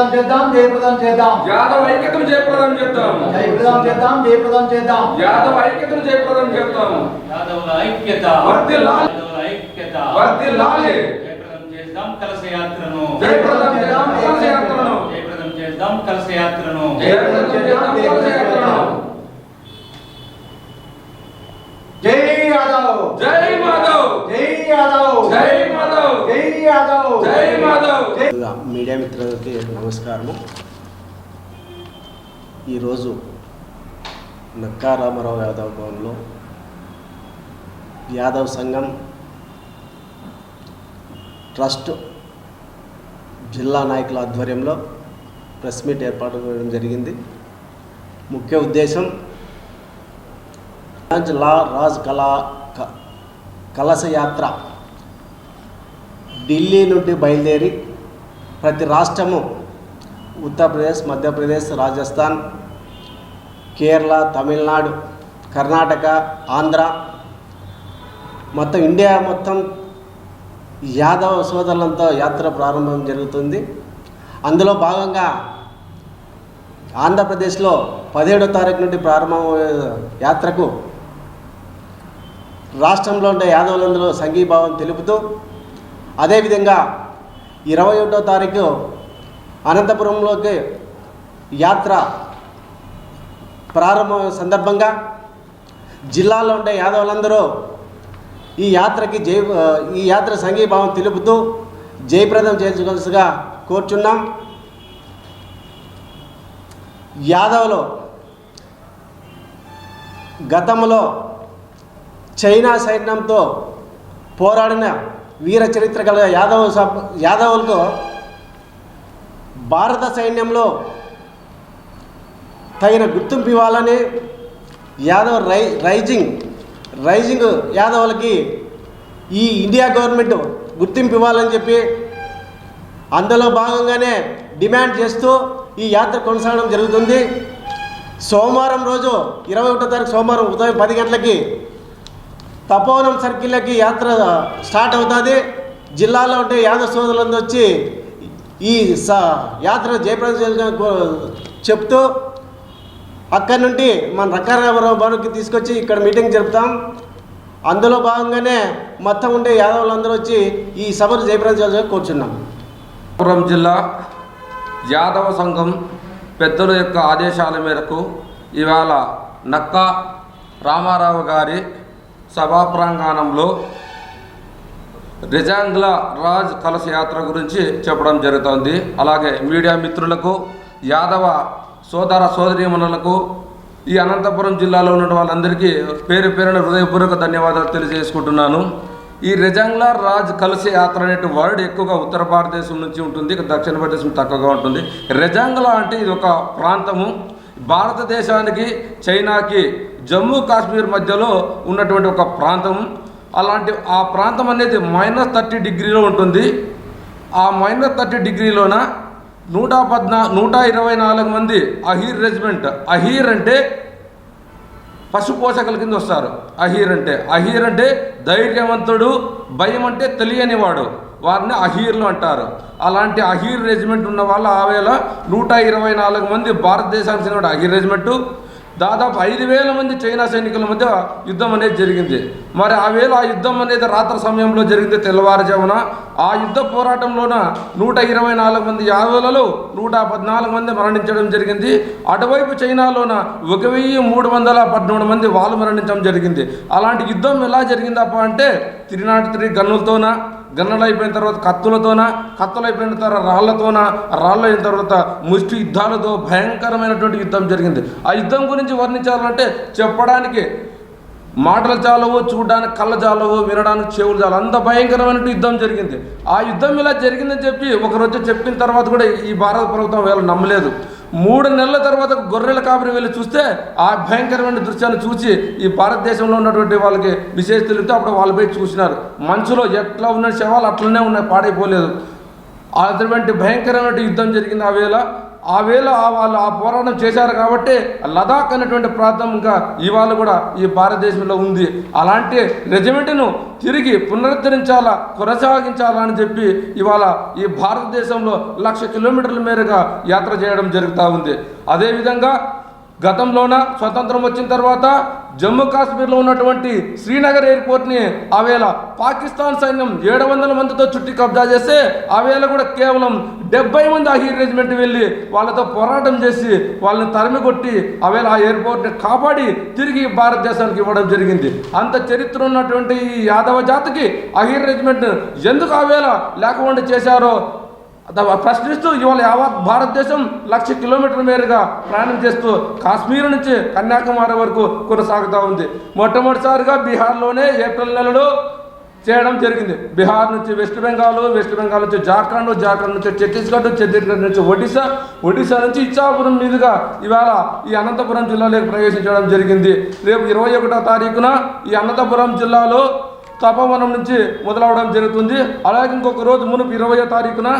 జయప్రదం చేద్దాం జయప్రదం చేద్దాం. యాదవ్ ఐక్యతను జయప్రదం చేద్దాం. జయప్రదం చేద్దాం జయప్రదం చేద్దాం. యాదవ్ ఐక్యతను జయప్రదం చేద్దాం. యాదవుల ఐక్యత. వర్ధిల్లాలి. యాదవుల ఐక్యత. వర్ధిల్లాలి. జయప్రదం చేద్దాం కలశ యాత్రను. జయప్రదం చేద్దాం కలశ యాత్రను. జయప్రదం చేద్దాం కలశ యాత్రను. జయప్రదం చేద్దాం కలశ యాత్రను. జై యాదవ్ జై మాధవ్. జై మీడియా మిత్రులకి నమస్కారము. ఈరోజు నక్కా రామారావు యాదవ్ భవన్లో యాదవ్ సంఘం ట్రస్ట్ జిల్లా నాయకుల ఆధ్వర్యంలో ప్రెస్ మీట్ ఏర్పాటు చేయడం జరిగింది. ముఖ్య ఉద్దేశం రాజ్ లా రాజ్ కళా క- కలశ యాత్ర ఢిల్లీ నుండి బయలుదేరి ప్రతి రాష్ట్రము ఉత్తరప్రదేశ్ మధ్యప్రదేశ్ రాజస్థాన్ కేరళ తమిళనాడు కర్ణాటక ఆంధ్ర మొత్తం ఇండియా మొత్తం యాదవ సోదరులంతో యాత్ర ప్రారంభం జరుగుతుంది. అందులో భాగంగా ఆంధ్రప్రదేశ్లో పదిహేడో తారీఖు నుండి ప్రారంభం యాత్రకు రాష్ట్రంలో ఉండే యాదవులందరూ సంఘీభావం తెలుపుతూ అదేవిధంగా ఇరవై ఒకటో తారీఖు అనంతపురంలోకి యాత్ర ప్రారంభ సందర్భంగా జిల్లాలో ఉండే యాదవులందరూ ఈ యాత్రకి జై ఈ యాత్ర సంఘీభావం తెలుపుతూ జయప్రదం చేసుకోవాల్సిగా కోరుచున్నాం. యాదవులు గతంలో చైనా సైన్యంతో పోరాడిన వీర చరిత్ర గల యాదవ సబ్ యాదవులకు భారత సైన్యంలో తగిన గుర్తింపు ఇవ్వాలని యాదవ్ రై రైజింగ్ రైజింగ్ యాదవులకి ఈ ఇండియా గవర్నమెంట్ గుర్తింపు ఇవ్వాలని చెప్పి అందులో భాగంగానే డిమాండ్ చేస్తూ ఈ యాత్ర కొనసాగడం జరుగుతుంది. సోమవారం రోజు ఇరవై ఒకటో తారీఖు సోమవారం ఉదయం పది గంటలకి తపోవనం సర్కిల్కి యాత్ర స్టార్ట్ అవుతుంది. జిల్లాలో ఉండే యాదవ సోదరులందరూ వచ్చి ఈ స యాత్ర జయప్రదం చెప్తూ అక్కడి నుండి మన రకారామరావు భవన్కి తీసుకొచ్చి ఇక్కడ మీటింగ్ జరుపుతాం. అందులో భాగంగానే మొత్తం ఉండే యాదవులందరూ వచ్చి ఈ సభను జయప్రదం కూర్చున్నాం. పురం జిల్లా యాదవ సంఘం పెద్దల యొక్క ఆదేశాల మేరకు ఇవాళ నక్కా రామారావు గారి సభా ప్రాంగణంలో రిజాంగ్ల రాజ్ కలశ యాత్ర గురించి చెప్పడం జరుగుతోంది. అలాగే మీడియా మిత్రులకు యాదవ సోదర సోదరీమణులకు ఈ అనంతపురం జిల్లాలో ఉన్న వాళ్ళందరికీ పేరు పేరున హృదయపూర్వక ధన్యవాదాలు తెలియజేసుకుంటున్నాను. ఈ రెజాంగ్లా రాజ్ కలశ యాత్ర అనే వర్డ్ ఎక్కువగా ఉత్తర భారతదేశం నుంచి ఉంటుంది దక్షిణ భారతదేశం తక్కువగా ఉంటుంది. రెజంగ్లా అంటే ఇది ఒక ప్రాంతము. భారతదేశానికి చైనాకి జమ్మూ కాశ్మీర్ మధ్యలో ఉన్నటువంటి ఒక ప్రాంతం. అలాంటి ఆ ప్రాంతం అనేది మైనస్ థర్టీ డిగ్రీలో ఉంటుంది. ఆ మైనస్ థర్టీ డిగ్రీలోన నూట పద్నా నూట ఇరవై నాలుగు మంది అహీర్ రెజిమెంట్ అహీర్ అంటే పశు పోషకుల కింద వస్తారు. అహీర్ అంటే అహీర్ అంటే ధైర్యవంతుడు భయం అంటే తెలియనివాడు. వారిని అహీర్లు అంటారు. అలాంటి అహీర్ రెజిమెంట్ ఉన్న వాళ్ళు ఆవేళ నూట ఇరవై నాలుగు మంది భారతదేశానికి చెందిన అహీర్ రెజిమెంటు. దాదాపు ఐదు వేల మంది చైనా సైనికుల మధ్య యుద్ధం అనేది జరిగింది. మరి ఆ వేళ ఆ యుద్ధం అనేది రాత్రి సమయంలో జరిగింది తెల్లవారుజామున. ఆ యుద్ధ పోరాటంలోన నూట ఇరవై నాలుగు మంది యాదవులలో నూట పద్నాలుగు మంది మరణించడం జరిగింది. అటువైపు చైనాలోన ఒక వెయ్యి మూడు వందల పద్నాలుగు మంది వాళ్ళు మరణించడం జరిగింది. అలాంటి యుద్ధం ఎలా జరిగిందప్ప అంటే త్రీ నాట్ త్రీ గన్నులతోన గన్నలు అయిపోయిన తర్వాత కత్తులతోన కత్తులు అయిపోయిన తర్వాత రాళ్ళతోన రాళ్ళు అయిన తర్వాత ముష్టి యుద్ధాలతో భయంకరమైనటువంటి యుద్ధం జరిగింది. ఆ యుద్ధం గురించి వర్ణించాలంటే చెప్పడానికి మాటలు చాలవు చూడడానికి కళ్ళ చాలవు వినడానికి చెవులు చాలు అంత భయంకరమైన యుద్ధం జరిగింది. ఆ యుద్ధం ఇలా జరిగిందని చెప్పి ఒకరోజు చెప్పిన తర్వాత కూడా ఈ భారత ప్రభుత్వం వీళ్ళు నమ్మలేదు. మూడు నెలల తర్వాత గొర్రెల కాపరి వెళ్ళి చూస్తే ఆ భయంకరమైన దృశ్యాన్ని చూసి ఈ భారతదేశంలో ఉన్నటువంటి వాళ్ళకి విశేష తెలిపితే అప్పుడు వాళ్ళు పోయి చూసినారు. మంచులో ఎట్లా ఉన్న శవాలు అట్లనే ఉన్నాయి పాడైపోలేదు. అటువంటి భయంకరమైన యుద్ధం జరిగింది ఆ వేళ. ఆ వేళ ఆ వాళ్ళు ఆ పోరాటం చేశారు కాబట్టి లదాఖ్ అనేటువంటి ప్రాంతం ఇంకా ఇవాళ కూడా ఈ భారతదేశంలో ఉంది. అలాంటి రెజిమెంట్ను తిరిగి పునరుద్ధరించాలా కొనసాగించాలా అని చెప్పి ఇవాళ ఈ భారతదేశంలో లక్ష కిలోమీటర్ల మేరగా యాత్ర చేయడం జరుగుతూ ఉంది. అదేవిధంగా గతంలోన స్వతంత్రం వచ్చిన తర్వాత జమ్మూ కాశ్మీర్లో ఉన్నటువంటి శ్రీనగర్ ఎయిర్పోర్ట్ని ఆవేళ పాకిస్తాన్ సైన్యం ఏడు వందల మందితో చుట్టి కబ్జా చేస్తే ఆవేళ కూడా కేవలం డెబ్బై మంది అహీర్ రెజిమెంట్ వెళ్ళి వాళ్ళతో పోరాటం చేసి వాళ్ళని తరిమి కొట్టి ఆవేళ ఆ ఎయిర్పోర్ట్ని కాపాడి తిరిగి భారతదేశానికి ఇవ్వడం జరిగింది. అంత చరిత్ర ఉన్నటువంటి ఈ యాదవ జాతికి అహీర్ రెజిమెంట్ ఎందుకు ఆవేళ లేకుండా చేశారో ప్రశ్నిస్తూ ఇవాళ యావత్ భారతదేశం లక్ష కిలోమీటర్ల మేరగా ప్రయాణం చేస్తూ కాశ్మీర్ నుంచి కన్యాకుమారి వరకు కొనసాగుతూ ఉంది. మొట్టమొదటిసారిగా బీహార్లోనే ఏప్రిల్ నెలలో చేయడం జరిగింది. బీహార్ నుంచి వెస్ట్ బెంగాల్ వెస్ట్ బెంగాల్ నుంచి జార్ఖండ్ జార్ఖండ్ నుంచి ఛత్తీస్గఢ్ ఛత్తీస్గఢ్ నుంచి ఒడిశా ఒడిశా నుంచి ఇచ్చాపురం మీదుగా ఇవాళ ఈ అనంతపురం జిల్లాలోకి ప్రవేశించడం జరిగింది. రేపు ఇరవై ఒకటో తారీఖున ఈ అనంతపురం జిల్లాలో తపోవనం నుంచి మొదలవడం జరుగుతుంది. అలాగే ఇంకొక రోజు మునుపు ఇరవయో తారీఖున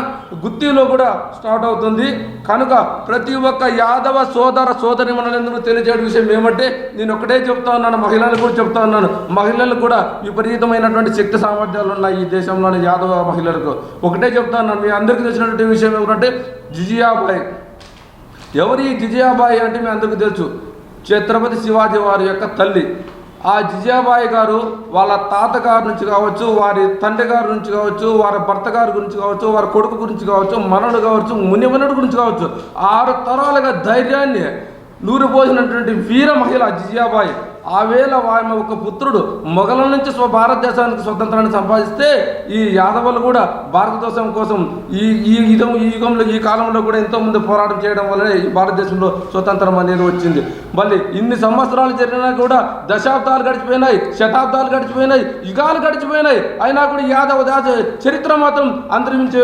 గుత్తిలో కూడా స్టార్ట్ అవుతుంది. కనుక ప్రతి ఒక్క యాదవ సోదర సోదరి మనలందరూ తెలియజేయడం విషయం ఏమంటే నేను ఒకటే చెప్తా ఉన్నాను మహిళలకు కూడా చెప్తా ఉన్నాను. మహిళలు కూడా విపరీతమైనటువంటి శక్తి సామర్థ్యాలు ఉన్నాయి ఈ దేశంలోని యాదవ మహిళలకు. ఒకటే చెప్తా ఉన్నాను మీ అందరికీ తెలిసినటువంటి విషయం ఏమిటంటే జిజియాబాయ్. ఎవరు ఈ జిజియాబాయి అంటే మీ అందరికీ తెలుసు? ఛత్రపతి శివాజీ వారి యొక్క తల్లి. ఆ జిజాబాయి గారు వాళ్ళ తాతగారి నుంచి కావచ్చు వారి తండ్రి గారి నుంచి కావచ్చు వారి భర్త గారి గురించి కావచ్చు వారి కొడుకు గురించి కావచ్చు మనడు కావచ్చు మునిమనుడు గురించి కావచ్చు ఆరు తరాలుగా ధైర్యాన్ని నూరిపోసినటువంటి వీర మహిళ జిజాబాయి. ఆ వేళ ఆమె ఒక పుత్రుడు మొఘల నుంచి స్వ భారతదేశానికి స్వతంత్రాన్ని సంపాదిస్తే ఈ యాదవులు కూడా భారతదేశం కోసం ఈ ఈ యుగం ఈ యుగంలో ఈ కాలంలో కూడా ఎంతోమంది పోరాటం చేయడం వల్లనే ఈ భారతదేశంలో స్వతంత్రం అనేది వచ్చింది. మళ్ళీ ఇన్ని సంవత్సరాలు జరిగినా కూడా దశాబ్దాలు గడిచిపోయినాయి శతాబ్దాలు గడిచిపోయినాయి యుగాలు గడిచిపోయినాయి. అయినా కూడా యాదవ దాస చరిత్ర మాత్రం అంతరించే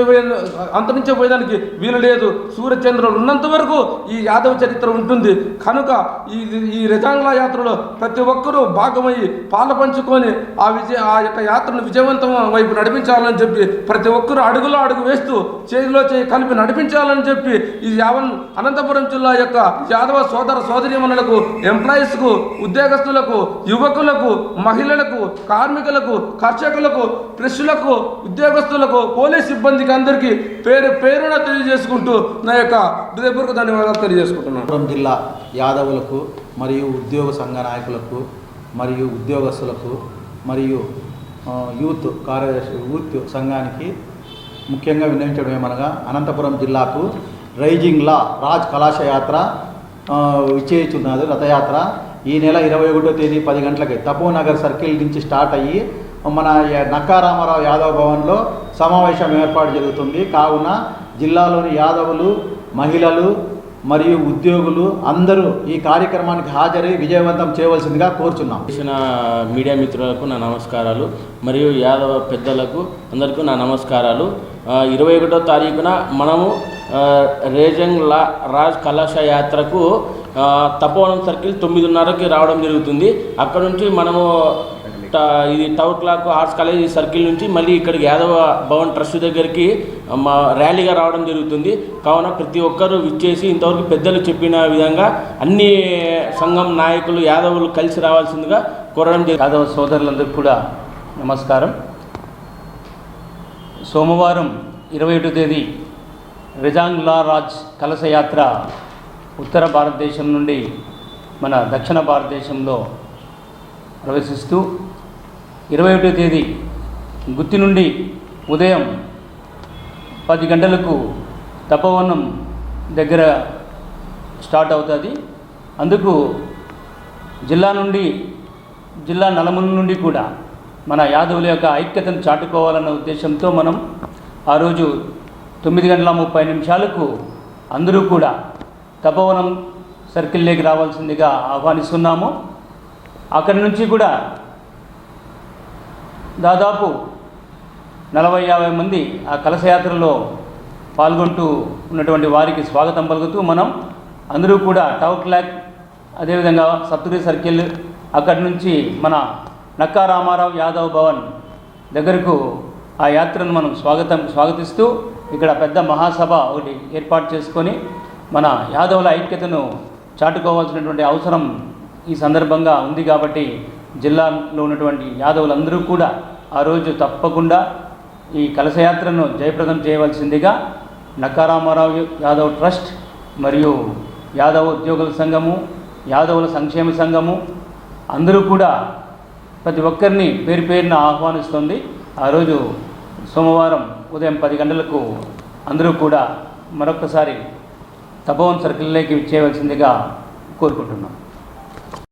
అంతరించిపోయేదానికి వీలు లేదు. సూర్యచంద్రులు ఉన్నంత వరకు ఈ యాదవ చరిత్ర ఉంటుంది. కనుక ఈ ఈ రజాంగ్లా యాత్రలో ప్రతి ఒక్కరూ భాగమై పాలు పంచుకొని ఆ విజయ ఆ యొక్క యాత్రను విజయవంతం వైపు నడిపించాలని చెప్పి ప్రతి ఒక్కరూ అడుగులో అడుగు వేస్తూ చేతిలో చేయి కలిపి నడిపించాలని చెప్పి ఈ యావన్ అనంతపురం జిల్లా యొక్క యాదవ సోదర సోదరీమణులకు ఎంప్లాయీస్కు ఉద్యోగస్తులకు యువకులకు మహిళలకు కార్మికులకు కర్షకులకు ప్రెస్సులకు ఉద్యోగస్తులకు పోలీస్ సిబ్బందికి అందరికీ పేరు పేరున తెలియజేసుకుంటూ నా యొక్క హృదయపూర్వక ధన్యవాదాలు తెలియజేసుకుంటున్నాను. జిల్లా యాదవులకు మరియు ఉద్యోగ సంఘ నాయకులకు మరియు ఉద్యోగస్తులకు మరియు యూత్ కార్యదర్శి యూత్ సంఘానికి ముఖ్యంగా విన్నవించడం ఏమనగా అనంతపురం జిల్లాకు రైజింగ్ లా రాజ్ కళాశయాత్ర విచ్చేయుచున్నది రథయాత్ర. ఈ నెల ఇరవై ఒకటో తేదీ పది గంటలకి తపోనగర్ సర్కిల్ నుంచి స్టార్ట్ అయ్యి మన య- నక్కా రామారావు యాదవ్ భవన్లో సమావేశం ఏర్పాటు జరుగుతుంది. కావున జిల్లాలోని యాదవులు మహిళలు మరియు ఉద్యోగులు అందరూ ఈ కార్యక్రమానికి హాజరై విజయవంతం చేయవలసిందిగా కోరుచున్నాం. చేసిన మీడియా మిత్రులకు నా నమస్కారాలు మరియు యాదవ పెద్దలకు అందరికీ నా నమస్కారాలు. ఇరవై ఒకటో తారీఖున మనము రేజంగ్ లా రాజ్ కళాశ యాత్రకు తపోవనం సర్కిల్ తొమ్మిదిన్నరకి రావడం జరుగుతుంది. అక్కడ నుంచి మనము ఇది tower clock arts college circle నుంచి మళ్ళీ ఇక్కడికి యాదవ భవన్ ట్రస్ట్ దగ్గరికి మా ర్యాలీగా రావడం జరుగుతుంది. కావున ప్రతి ఒక్కరూ విచ్చేసి ఇంతవరకు పెద్దలు చెప్పిన విధంగా అన్ని సంఘం నాయకులు యాదవులు కలిసి రావాల్సిందిగా కోరడం జరుగుతుంది యాదవ సోదరులందరికీ కూడా నమస్కారం. సోమవారం ఇరవై ఒకటో తేదీ రిజాంగ్లా రాజ్ కలశయాత్ర ఉత్తర భారతదేశం నుండి మన దక్షిణ భారతదేశంలో ప్రవేశిస్తూ ఇరవై ఒకటో తేదీ గుత్తి నుండి ఉదయం పది గంటలకు తపోవనం దగ్గర స్టార్ట్ అవుతుంది. అందుకు జిల్లా నుండి జిల్లా నలుమూల నుండి కూడా మన యాదవుల యొక్క ఐక్యతను చాటుకోవాలన్న ఉద్దేశంతో మనం ఆ రోజు తొమ్మిది గంటల ముప్పై నిమిషాలకు అందరూ కూడా తపోవనం సర్కిల్లోకి రావాల్సిందిగా ఆహ్వానిస్తున్నాము. అక్కడి నుంచి కూడా దాదాపు నలభై యాభై మంది ఆ కలశయాత్రలో పాల్గొంటూ ఉన్నటువంటి వారికి స్వాగతం పలుకుతూ మనం అందరూ కూడా టౌ క్లాక్ అదేవిధంగా సప్తగిరి సర్కిల్ అక్కడి నుంచి మన నక్కా రామారావు యాదవ్ భవన్ దగ్గరకు ఆ యాత్రను మనం స్వాగతం స్వాగతిస్తూ ఇక్కడ పెద్ద మహాసభ ఒకటి ఏర్పాటు చేసుకొని మన యాదవుల ఐక్యతను చాటుకోవాల్సినటువంటి అవసరం ఈ సందర్భంగా ఉంది కాబట్టి జిల్లాలో ఉన్నటువంటి యాదవులందరూ కూడా ఆ రోజు తప్పకుండా ఈ కలశయాత్రను జయప్రదం చేయవలసిందిగా నక్కారామారావు యాదవ్ ట్రస్ట్ మరియు యాదవ్ ఉద్యోగుల సంఘము యాదవుల సంక్షేమ సంఘము అందరూ కూడా ప్రతి ఒక్కరిని పేరు పేరున ఆహ్వానిస్తుంది. ఆ రోజు సోమవారం ఉదయం పది గంటలకు అందరూ కూడా మరొకసారి తపోవన్ సర్కిల్లోకి చేయవలసిందిగా కోరుకుంటున్నాం.